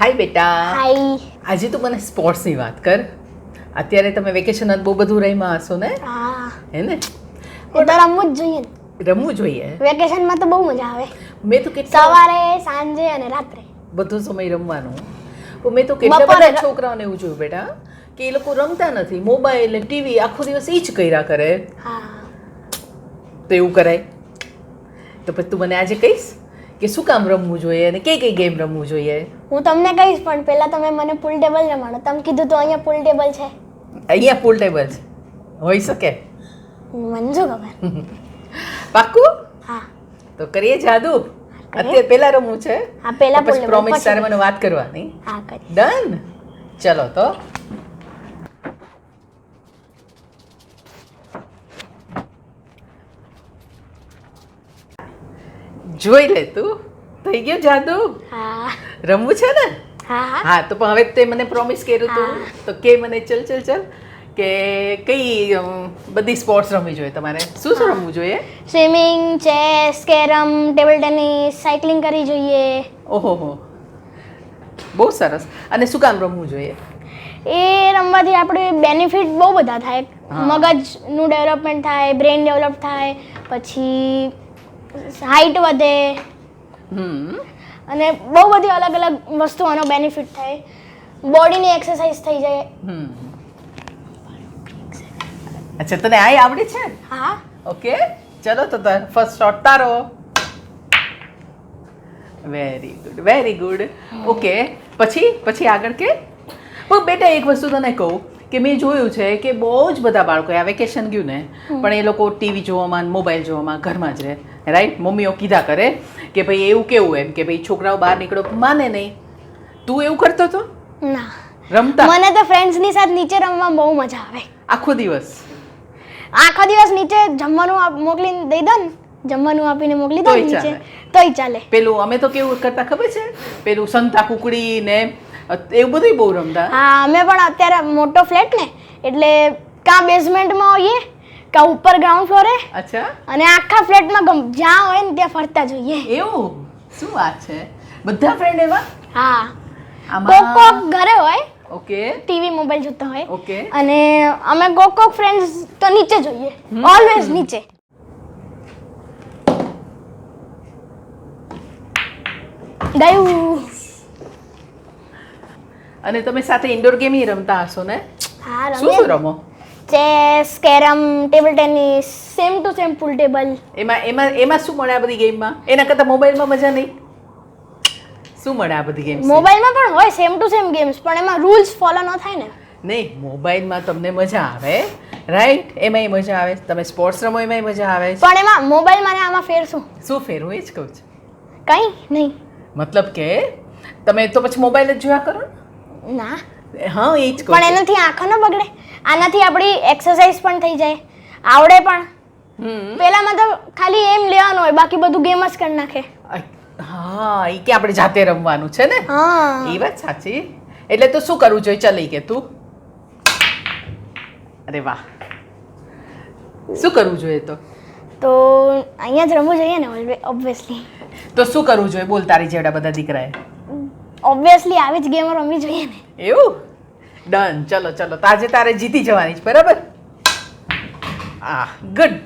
હાય બેટા. હાય આજે તું મને સ્પોર્ટ્સની વાત કર. અત્યારે તમે વેકેશન બહુ બધું રહીમાં હશો ને? હે. ને? તો રમવું જ જોઈએ. રમવું જોઈએ. વેકેશનમાં તો બહુ મજા આવે. મેં તો કેટલા સવારે સાંજે અને રાત્રે. બધો સમય રમવાનું. મેં તો કેટલા બધા છોકરાઓને એવું જોયું બેટા કે એ લોકો રમતા નથી. મોબાઈલ ને ટીવી આખો દિવસ એ જ કર્યા કરે. હા. તો એવું કરાય. તો પછી તું મને આજે કહીશ? કે શું કામ રમવું જોઈએ અને કઈ કઈ ગેમ રમવું જોઈએ? હું તમને કહીશ પણ પહેલા તમે મને પુલ ટેબલ રમાડો. તમે કીધું તો અહીંયા પુલ ટેબલ છે. અહીંયા પુલ ટેબલ છે. હોઈ શકે. મને શું ખબર? પાક્કું? હા. તો કરીએ જાદુ. અત્યારે પહેલા રમવું છે. હા પહેલા પ્રોમિસ તારે મને વાત કરવાની. હા ડન ચલો તો. જોઈ લે તું. થઈ ગયો જાદુ? હા. રમવું છે ને? હા તો પણ હવે તે મને પ્રોમિસ કર્યું તું. તો કે મને ચલ ચલ ચલ કે કઈ બધી સ્પોર્ટ્સ રમવી જોઈએ તમારે? શું શું રમવું જોઈએ? Swimming chess carrom table tennis cycling કરવી જોઈએ. ઓહો હો. બહુ સરસ. અને શું કામ રમવું જોઈએ? એ રમવાથી આપણે બેનિફિટ બહુ બધા થાય. મગજનું ડેવલપમેન્ટ થાય બ્રેન ડેવલપ થાય પછી હાઈટ વધે. અને બહુ બધી અલગ અલગ વસ્તુઓનો બેનિફિટ થાય. બોડીની એક્સરસાઇઝ થઈ જાય. અચ્છા તને આ આવડે છે? હા. ઓકે ચલો તો ફર્સ્ટ શોટ તારો. Very good very good okay પછી પછી આગળ કે? પણ બેટા એક વસ્તુ તને કહું કે મેં જોયું છે કે બહુ જ બધા બાળકો આ વેકેશન ગયું ને પણ એ લોકો ટીવી જોવામાં મોબાઈલ જોવામાં ઘરમાં જ રહે. રાઈટ મમ્મીઓ કીધા કરે કે ભાઈ એવું કેવું એમ કે ભાઈ છોકરાઓ બહાર નીકળો. માને નહીં. તું એવું કરતો હતો ના. રમતા? મને તો ફ્રેન્ડ્સની સાથે નીચે રમવા બહુ મજા આવે. આખો દિવસ? આખો દિવસ નીચે જમવાનું મોકલી દઈ દો ને. જમવાનું આપીને મોકલી દો નીચે. તોય ચાલે. પેલું અમે તો કેવું કરતા ખબર છે? પેલું સંતા કુકડી ને એવું બધું બહુ રમતા. હા અમે પણ અત્યારે મોટો ફ્લેટ ને. એટલે કાં બેઝમેન્ટમાં હોઈએ કાં ઉપર ગ્રાઉન્ડ ફ્લોરે અચ્છા. અને આખા ફ્લેટમાં ગમ જ્યાં હોય ને ત્યાં ફરતા જોઈએ. એવું? શું વાત છે? બધા ફ્રેન્ડ એવા? હા. કોક કોક ઘરે હોય. ઓકે. ટીવી મોબાઈલ જોતા હોય. ઓકે. અને અમે કોક કોક ફ્રેન્ડ્સ તો નીચે જોઈએ. ઓલવેઝ નીચે. ગયું અને તમે સાથે ઇન્ડોર ગેમ રમતા હશો ને? હા રમે શું રમો? Chess carrom table tennis same to same pool table એમાં એમાં એમાં શું મળે આ બધી ગેમમાં એના કરતાં મોબાઈલમાં મજા નહીં. શું મળે આ બધી ગેમ્સ મોબાઈલમાં પણ હોય સેમ ટુ સેમ ગેમ્સ પણ એમાં રૂલ્સ ફોલો ન થાય ને. નહીં મોબાઈલમાં તમને મજા આવે રાઈટ એમાંય મજા આવે. તમે સ્પોર્ટ્સ રમો એમાંય મજા આવે. પણ એમાં મોબાઈલમાં ને આમાં ફેર શું? શું ફેર? હું એ જ કહું છું. કંઈ નહીં. મતલબ કે તમે તો પછી મોબાઈલ જ જોયા કરો ના. હા એ જ પણ. એનાથી આંખો ન બગડે. આનાથી આપણી એક્સરસાઇઝ પણ થઈ જાય. આવડે પણ. હમ. પહેલામાં તો ખાલી એમ લેવાનું હોય બાકી બધું ગેમ જ કરી નાખે. હા એ કે આપણે જાતે રમવાનું છે ને? હા. એ વાત સાચી. એટલે તો શું કરવું જોઈએ? ચલી કે તું. અરે વાહ. શું કરવું જોઈએ તો? તો અહીંયા જ રમવું જોઈએ ને ઓબ્વિયસલી તો શું કરવું જોઈએ? બોલ તારી જેવડા બધા દીકરાએ. ઓબ્વિયસલી આવી જ ગેમ રમવી જોઈએ ને. એવું? ડન ચલો ચલો. તાજે તારે જીતી જવાની છે, બરાબર? આ ગુડ